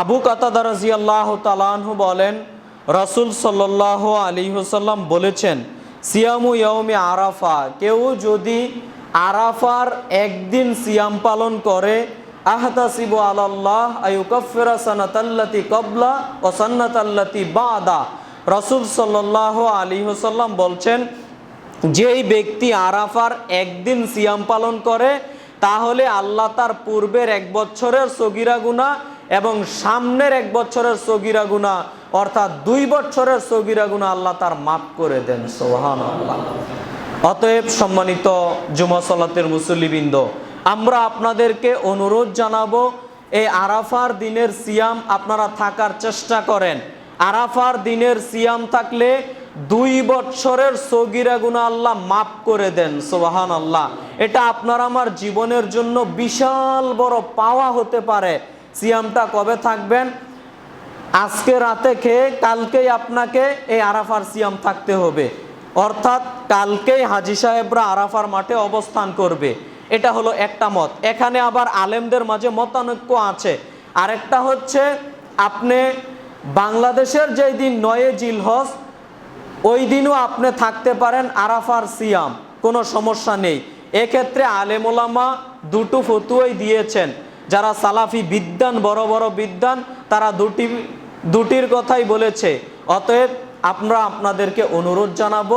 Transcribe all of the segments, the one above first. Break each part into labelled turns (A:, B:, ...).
A: আবু কাতাদা রাজিয়াল্লাহ তালানহু বলেন, রসুল সাল্লাহ আলী হুসাল্লাম বলেছেন, সিয়ামু ইয়ৌমি আরাফা কেউ যদি আরাফার একদিন সিয়াম পালন করে, আহতাসিবু আলাল্লাহ আয়ুকফিরা সানাতাল্লাতি কবলা ও সান্নাতাল্লাতি বাদা রসুল সাল্লাহ আলী হুসাল্লাম বলছেন, যেই ব্যক্তি আরাফার একদিন সিয়াম পালন করে, তাহলে আল্লাহ তার পূর্বের এক বছরের সগিরা গুণা এবং সামনের এক বছরের সগিরা গুণা অর্থাৎ দুই বছরের সগিরা গুণা আল্লাহ তার মাফ করে দেন সোহান আল্লাহ অতএব সম্মানিত জুমাসলাতের মুসল্লিবৃন্দ, আমরা আপনাদেরকে অনুরোধ জানাব, এই আরাফার দিনের সিয়াম আপনারা থাকার চেষ্টা করেন। আরাফার দিনের সিয়াম থাকলে দুই বছরের সগিরা গুণা আল্লাহ মাফ করে দেন সোবাহান আল্লাহ এটা আপনার আমার জীবনের জন্য বিশাল বড় পাওয়া হতে পারে। সিয়ামটা কবে থাকবেন? আজকে রাতে খেয়ে কালকেই আপনাকে এই আরাফার সিয়াম থাকতে হবে। অর্থাৎ কালকেই হাজি সাহেবরা আরাফার মাঠে অবস্থান করবে। এটা হলো একটা মত। এখানে আবার আলেমদের মাঝে মতানৈক্য আছে। আরেকটা হচ্ছে, আপনি বাংলাদেশের যেই দিন নয়ে জিলহজ, ওই দিনও আপনি থাকতে পারেন আরাফার সিয়াম। কোনো সমস্যা নেই। এক্ষেত্রে আলেমোলামা দুটো ফতুয়াই দিয়েছেন। যারা সালাফি বিদ্যান বড় বড় বিদ্যান তারা দুটি, দুটির কথাই বলেছে। অতএব আমরা আপনাদেরকে অনুরোধ জানাব,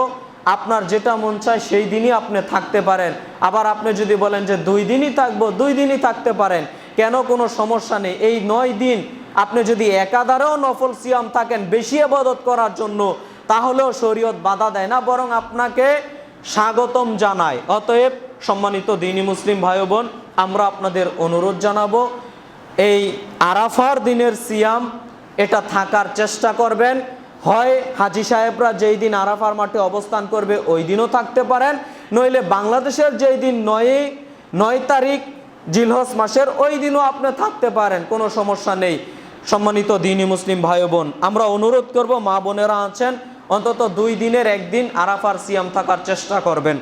A: আপনার যেটা মন চায় সেই দিনই আপনি থাকতে পারেন। আবার আপনি যদি বলেন যে দুই দিনই থাকব, দুই দিনই থাকতে পারেন। কেন কোনো সমস্যা নেই? এই নয় দিন আপনি যদি একাধারেও নফল সিয়াম থাকেন, বেশি আবাদত করার জন্য, তাহলেও শরীয়ত বাধা দেয় না, বরং আপনাকে স্বাগতম জানায়। অতএব সম্মানিত দিনী মুসলিম ভাই বোন, আমরা আপনাদের অনুরোধ জানাব, এই আরাফার দিনের সিয়াম, এটা থাকার চেষ্টা করবেন। হয় হাজি সাহেবরা যেই দিন আরাফার মাঠে অবস্থান করবে, ওই দিনও থাকতে পারেন। নইলে বাংলাদেশের যেই দিন নয় নয় তারিখ জিলহস মাসের, ওই দিনও আপনি থাকতে পারেন, কোনো সমস্যা নেই। সম্মানিত দিনী মুসলিম ভাই বোন, আমরা অনুরোধ করব, মা বোনেরা আছেন, অন্তত দুই দিনের একদিন আরাফার সিয়াম থাকার চেষ্টা করবেন।